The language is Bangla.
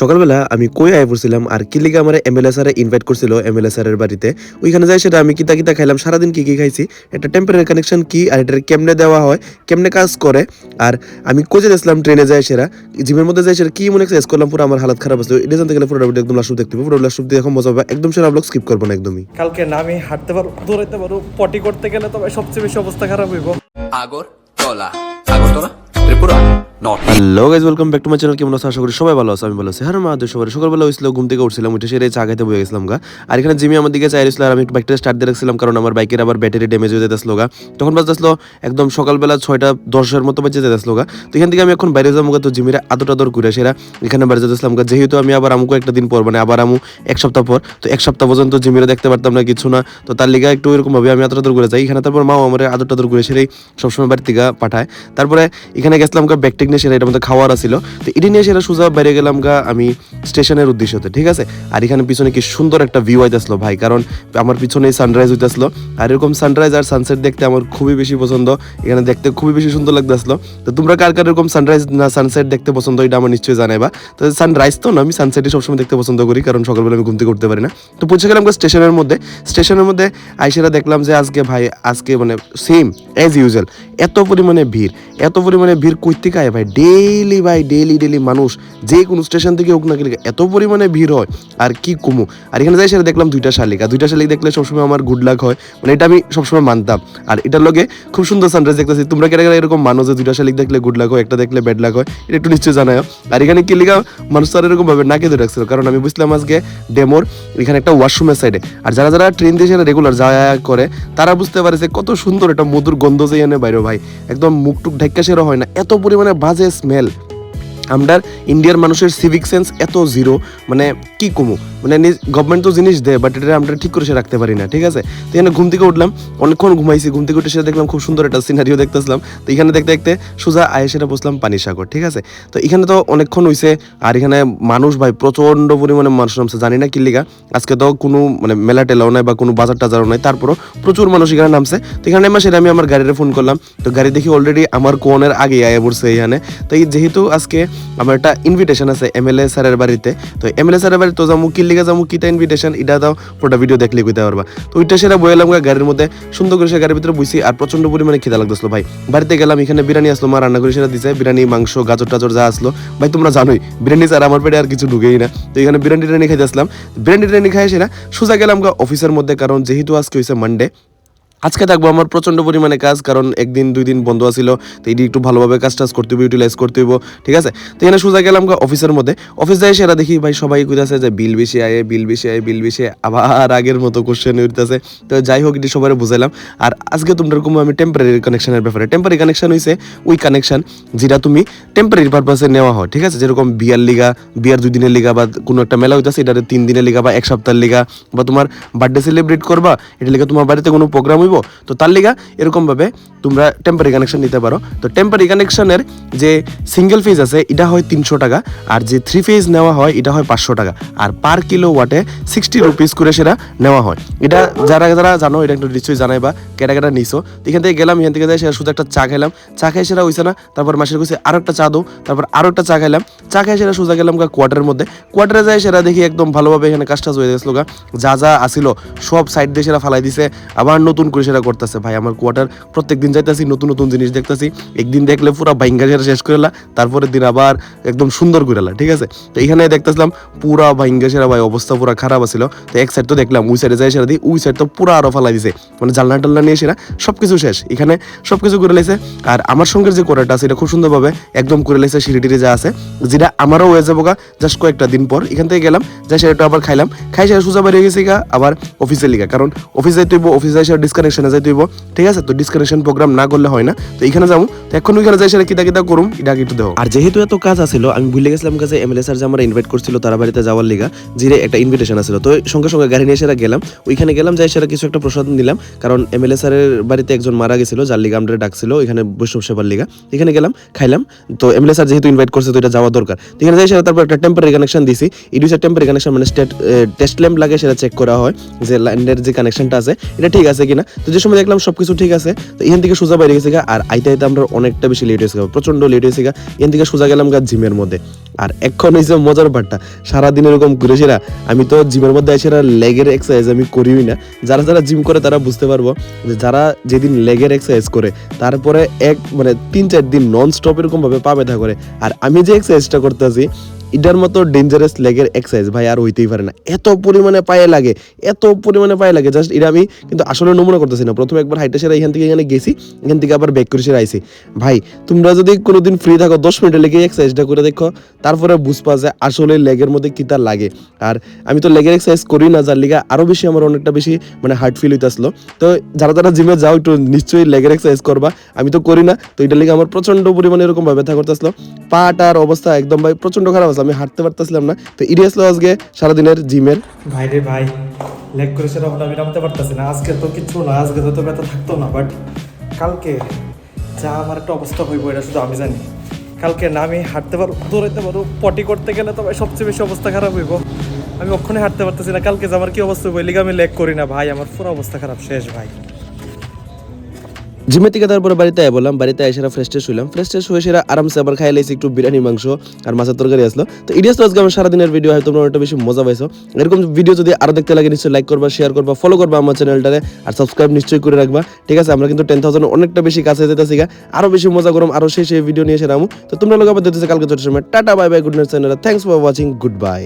সকালবেলা আমি কই আয় পড়ছিলাম আর কি লিগে আমার এমএলএ স্যারে ইনভাইট করছিল এমএলএ স্যারের বাড়িতে। ওইখানে যাই সেটা আমি কিতা কিতা খাইলাম সারাদিন কি কি খাইছি একটা টেম্পারারি কানেকশন কি আর এটা কেমনে দেওয়া হয় কেমনে কাজ করে আর আমি কোচে গেছিলাম ট্রেনে যাই সেরা জিমের মধ্যে যাই সেরা কি মনে এক্সারসাইজ করলাম পুরো আমার হালত খারাপ আছে। এটা জানতে গেলে পুরো একদম লাস্ট দেখতে পুরো লাস্ট দিয়ে এখন মজা হবে একদম সেরা ব্লগ স্কিপ করব না একদমই। কালকে না আমি হাঁটতে পারব দৌড়াইতে পারব পটি করতে গেলে তবে সবচেয়ে বেশি অবস্থা খারাপ হইব। Agartala. Agartala? Tripura? Not hello guys welcome back to my channel কেমন আছো? আশা করি সবাই ভালো আছে, আমি ভালো আছি। হ্যাঁ মা সবাই সকালবেলা হয়েছিল ঘুম থেকে উঠছিলাম, উঠে সেরে চা খাইতে বয়ে গেছিলাম গা। আর এখানে জিমি আমার দিকে চাইছিল, আর আমি বাইকটা স্টার্ট দিয়ে রাখছিলাম, কারণ আমার বাইকের আবার ব্যাটারি ড্যামেজ হয়ে যেতেছিল গা। তখন বাজতেছিল একদম সকালবেলা ছয়টা দশের মতো বাজে যেতেছিল গা। তো এখান থেকে আমি এখন বাইরে যাব তো জিমিরা আদর আদর করে সেরা এখানে বাইরে যেতেছিলাম গা। যেহেতু আমি আবার আমুকে একটা দিন পর মানে আবার আমু এক সপ্তাহ পর, তো এক সপ্তাহ পর্যন্ত জিমিরা দেখতে পারতাম না, কিছু না। তো তার লিগা একটু এরকম ভাবে আমি আদর আদর করে যাই। এখানে তারপর মাও আমার আদর টাদর করে সেরাই সবসময় বাড়ি থেকে পাঠায়। তারপরে এখানে গেছিলাম গা ব্যাগ টেক নিয়ে সেরা এটার মধ্যে খাওয়ার আছিল। তো এটি নিয়ে সেরা সোজা বাইরে গেলাম গা আমি স্টেশনের উদ্দেশ্যতে, ঠিক আছে? আর এখানে পিছনে কি সুন্দর একটা ভিউ আইতেছিল ভাই, কারণ আমার পিছনে সানরাইজ হইতেছিল। আর এরকম সানরাইজ আর সানসেট দেখতে আমার খুবই বেশি পছন্দ। এখানে দেখতে খুবই বেশি সুন্দর লাগতেছিল। তো তোমরা কার কার এরকম সানরাইজ না সানসেট দেখতে পছন্দ এটা আমার নিশ্চয়ই জানাইবা। তো সানরাইজ তো না, আমি সানসেটই সবসময় দেখতে পছন্দ করি, কারণ সকালবেলা আমি ঘুম থেকে উঠতে পারি না। তো পৌঁছে গেলাম স্টেশনের মধ্যে। স্টেশনের মধ্যে আইসেরা দেখলাম যে আজকে ভাই, আজকে মানে সেম অ্যাজ ইউজুয়াল এত পরিমাণে ভিড়। এত পরিমাণে ভিড় কই আয় ভাই ডেইলি ভাই ডেইলি ডেইলি মানুষ, যে কোনো স্টেশন থেকে হোক না গেলে এত পরিমাণে ভিড় হয়, আর কি কমু? আর এখানে যাই সেটা দেখলাম দুইটা শালিক, আর দুইটা শালিক দেখলে সবসময় আমার গুড লাক হয় মানে এটা আমি সবসময় মানতাম। আর এটার লগে খুব সুন্দর সানরাইজ দেখতেছি, তোমরা গেলে এরকম মানুষ যে দুইটা শালিক দেখলে গুড লাক হয়, একটা দেখলে ব্যাড লাক হয়, এটা একটু নিশ্চয়ই জানায় আর এখানে কি লিগা, মানুষ তো আর এরকম ভাবে নাকে ধরে রাখছিল, কারণ আমি বুঝলাম আজকে ডেমোর এখানে একটা ওয়াশরুমের সাইডে আর যারা যারা ট্রেন দিয়ে সেটা রেগুলার যাওয়া করে, তারা বুঝতে পারে যে কত সুন্দর একটা মধুর গন্ধ যে এনে বাইরে ভাই, একদম মুখ টুক ঢাক্কা সেরা হয় না, এত পরিমাণে বাজে স্মেল আমরার ইন্ডিয়ার মানুষের সিভিক সেন্স এত জিরো মানে কি কমু? মানে গভর্নমেন্ট তো জিনিস দেয় বাট এটা আমরা ঠিক করে সে রাখতে পারি না, ঠিক আছে? তো এখানে ঘুম থেকে উঠলাম, অনেকক্ষণ ঘুমাইছি, ঘুম থেকে উঠে সেটা দেখলাম খুব সুন্দর একটা সিনারিও দেখতেছিলাম। তো এখানে দেখতে দেখতে সোজা আয়ে সেটা বসলাম পানি সাগর, ঠিক আছে? তো এখানে তো অনেকক্ষণ হইছে, আর এখানে মানুষ ভাই প্রচণ্ড পরিমাণে মানুষ নামছে, জানি না কি লিগা। আজকে তো কোনো মানে মেলা টেলাও নাই বা কোনো বাজার টাজারও নাই, তারপরও প্রচুর মানুষ এখানে নামছে। তো এখানে নেমে সেটা আমি আমার গাড়িতে ফোন করলাম। তো গাড়ি দেখি অলরেডি আমার কোনের আগে আয়া পড়ছে এখানে। তো যেহেতু আজকে আমার একটা ইনভিটেশন আছে এমএলএ স্যারের বাড়িতে। তো এমএলএ স্যারের বাড়িতে তো যাব কি লিগে যাব কিতা ইনভিটেশন এটা দাও, পুরোটা ভিডিও দেখলে কইতে পারবা। তো ওইটা সেটা বইলাম গাড়ির মধ্যে, সুন্দর করে সে গাড়ির ভিতরে বইছি আর প্রচণ্ড পরিমাণে খিদা লাগতেছিল ভাই। বাড়িতে গেলাম, এখানে বিরিয়ানি আসলো, মা রান্না করে সেটা দিছে, বিরিয়ানি, মাংস, গাজর টাজর যা আসলো। ভাই, তোমরা জানোই, বিরিয়ানি স্যার আমার পেটে আর কিছু ঢুকেই না। তো এখানে বিরিয়ানি টিরিয়ানি খাইতে আসলাম। বিরিয়ানি টিরিয়ানি খাই সেটা সোজা গেলাম গা অফিসের মধ্যে, কারণ যেহেতু আজকে হয়েছে মানডে আজকে থাকব আমার প্রচণ্ড পরিমাণে কাজ, কারণ একদিন দুই দিন বন্ধ আছিল, তো এটি একটু ভালোভাবে কাজ টাজ করতে হবে ইউটিলাইজ করতে হইব, ঠিক আছে? তো এখানে সোজা গেলাম অফিসের মধ্যে। অফিস যাই সেরা দেখি, ভাই, সবাই কইতাছে যে বিল বেশি আয়ে, বিল বেশি আয়ে, বিল বেশি আবার আগের মতো কোশ্চেন উঠতেছে। তো যাই হোক, এটি সবাই বুঝাইলাম। আর আজকে তোমরা এরকম আমি টেম্পারারি কানেকশনের ব্যাপারে টেম্পারারি কানেকশন হয়েছে ওই কানেকশন যেটা তুমি টেম্পারারি পারপাসে নেওয়া হয়, ঠিক আছে? যেরকম বিয়ার লিগা, বিয়ার দুই দিনের লিগা বা কোনো একটা মেলা হইতাছে এটাতে তিন দিনের লিগা বা এক সপ্তাহের লিগা বা তোমার বার্থডে সেলিব্রেট করবা এটা লিগা তোমার বাড়িতে কোনো প্রোগ্রাম হইব? তো তার লিগা এরকমভাবে তোমরা টেম্পারি কানেকশন নিতে পারো। তো টেম্পারি কানেকশনের যে সিঙ্গেল ফেজ আছে, এটা হয় তিনশো টাকা, আর যে থ্রি ফেজ নেওয়া হয়, এটা হয় পাঁচশো টাকা। আর পার কিলো ওয়াটে সিক্সটি রুপিস করে সেটা নেওয়া হয়। এটা যারা যারা জানো, এটা একটু নিশ্চয়ই জানাই বা কেটা কেটা নিছো এখান থেকে গেলাম, এখান থেকে যাই সেটা শুধু একটা চা খেলাম চা খাই সেটা হয়েছে না, তারপর মাসের কাছে আরও একটা চা দো তারপর আরও একটা চা খেলাম চা খাই সেটা সোজা গেলাম গা কোয়ার্টারের মধ্যে। কোয়ার্টারে যাই সেটা দেখি একদম ভালোভাবে এখানে কাজটা হয়ে গেছিল গা। যা যা আসিল সব সাইড দিয়ে সেটা ফালাই দিছে। আবার নতুন করে সেটা করতেছে। ভাই, আমার কোয়ার্টার প্রত্যেক দিন যাইতেছি, নতুন নতুন জিনিস দেখতেছি। একদিন দেখলে পুরো বাইঙ্গা সেটা শেষ করে তারপরের দিন আবার একদম সুন্দর করে ঠিক আছে? তো এখানে দেখতেছিলাম পুরা বাইঙ্গা সেরা ভাই, অবস্থা পুরা খারাপ আছিল। তো এক সাইড তো দেখলাম, ওই সাইডে যাই সেরা দিই, ওই সাইড তো পুরো আরও ফালাই দিছে। মানে জালনা টালনা নিয়ে সেরা, সবকিছু শেষ। এখানে সবকিছু করে লাইছে। আর আমার সঙ্গে যে কোয়ার্টারটা আছে, এটা খুব সুন্দরভাবে একদম করে লাইছে সিঁড়িটিরে যা আছে। যেটা আমারও হয়ে যাব গা জাস্ট কয়েকটা দিন পর। এখান থেকে গেলাম, যাই সেটা আবার খাইলাম। খাই সেটা সোজা বেরিয়ে গেছি গা, আবার অফিসে লিগা। কারণ অফিসে হইব অফিসে যাই ডিসকানেকশনে যাইতে হইব। ঠিক আছে? তো ডিসকানেকশন প্রোগ্রাম না করলে হয় না। তো এখানে যাব। তো এখন ওইখানে যাই সেটা কিতা কিতা করুম, এটা একটু দেখো। আর যেহেতু এত কাজ আছিল, আমি ভুলে গেছিলাম কাছে এমএলএ স্যার যে আমার ইনভাইট করছিল তারা বাড়িতে যাওয়ার লিগা জিরে একটা ইনভিটেশন আছিল। তো সঙ্গে সঙ্গে গাড়ি নিয়ে সেটা গেলাম। ওইখানে গেলাম, যাই সেটা কিছু একটা প্রসাদ নিলাম কারণ এমএলএ স্যারের বাড়িতে একজন মারা গেছিল, যার লিগা আমরা ডাকছিল এখানে বৈষ্ণব সেবার লিগা। এখানে গেলাম, খাইলাম। তো এম এমএলএ স্যার যেহেতু ইনভাইট করছে, তো এটা যাওয়া দরকার। এখানে যাই সেটা তারপর একটা টেম্পারি কানেকশন দিছি। ইডিউসার টেম্পারি কানেকশন মানে স্টেট টেস্ট ল্যাম্প লাগে সেটা চেক করা হয়, যে লাইনের যে কানেকশনটা আছে, এটা ঠিক আছে কিনা। তো যে সময় দেখলাম সবকিছু ঠিক আছে তো এখান থেকে সোজা বাইরে গেছে গা, আর আইতে আইতে আমরা অনেকটা বেশি লেট হয়েছে প্রচণ্ড লেট হয়েছে গা। এখান থেকে সোজা গেলাম গা জিমের মধ্যে। আর এখন হয়েছে মজার পাটটা সারাদিন এরকম ঘুরে সেরা আমি তো জিমের মধ্যে এসে লেগের এক্সারসাইজ আমি করিই না। যারা যারা জিম করে তারা বুঝতে পারব যে যারা যেদিন লেগের এক্সারসাইজ করে তারপরে এক মানে তিন চার দিন নন স্টপ এরকম ভাবে পা ব্যথা করে। আর আমি যে এক্সারসাইজটা করতেছি এটার মতো ডেঞ্জারাস লেগের এক্সারসাইজ ভাই আর হইতেই পারে না। এত পরিমাণে পায়ে লাগে, এত পরিমাণে পায়ে লাগে জাস্ট এটা আমি কিন্তু আসলে নমুনা করতেছি না। প্রথমে একবার হাইটে সেরা এখান থেকে এখানে গেছি, এখান থেকে আবার ব্যাক করে সেরা আইছি ভাই, তোমরা যদি কোনোদিন ফ্রি থাকো, দশ মিনিটে লেগে এক্সারসাইজটা করে দেখো, তারপরে বুঝবা যে আসলে লেগের মধ্যে কি তার লাগে। আর আমি তো লেগের এক্সারসাইজ করি না, যার লিগা আরও বেশি আমার অনেকটা বেশি মানে হার্ট ফিল হইতে আসলো তো যারা যারা জিমে যাও, একটু নিশ্চয়ই লেগের এক্সারসাইজ করবা। আমি তো করি না, তো এটা লিগে আমার প্রচণ্ড পরিমাণে এরকম ভাবে ব্যথা করতে আসলো পাটার অবস্থা একদম ভাই প্রচণ্ড খারাপ আছে আমি হাঁটতে পারতেছিলাম না। তো ইডি আসলো আজকে সারাদিনের জিমের। ভাই রে ভাই, লেগ করে সেটা আমি নামতে পারতেছি না। আজকে তো কিছু না, আজকে তো ব্যথা থাকতো না বাট কালকে যা আমার একটা অবস্থা হইব, এটা শুধু আমি জানি। কালকে না আমি হাঁটতে পারব, দৌড়াইতে পারব পটি করতে গেলে তো সবচেয়ে বেশি অবস্থা খারাপ হইব। আমি ওখানে হাঁটতে পারতেছি না। কালকে যে আমার কি অবস্থা হইব এলিগে আমি লেগ করি না, ভাই। আমার পুরো অবস্থা খারাপ, শেষ, ভাই। জিমে থেকে তারপরে বাড়িতে আয় বললাম, বাড়িতে এসে ফ্রেশ ট্রেশ হইলাম ফ্রেশ হয়ে সেরা আরামসে আবার খাই লাইছি একটু বিরিয়ানি, মাংস আর মাছের তরকারি আসলো। তো ইডিয়াস আজকে আমার সারাদিনের ভিডিও হয় তোমরা অনেকটা বেশি মজা পাইছো। এরকম ভিডিও যদি আরও দেখতে লাগে, নিশ্চয়ই লাইক করবা শেয়ার করবা ফলো করবা আমার চ্যানেলটারে আর সাবস্ক্রাইব নিশ্চয়ই করে রাখবা। ঠিক আছে, আমরা কিন্তু টেন থাউজেন্ড অনেকটা বেশি কাছে যেতেছি গা। আরও বেশি মজা করম, আরও সেই সেই ভিডিও নিয়ে এসে রামু তো তোমরা লোক আবার দেখতেছে, কালকে চোদ্দ সময়। Tata bye bye good night channel thanks for watching good bye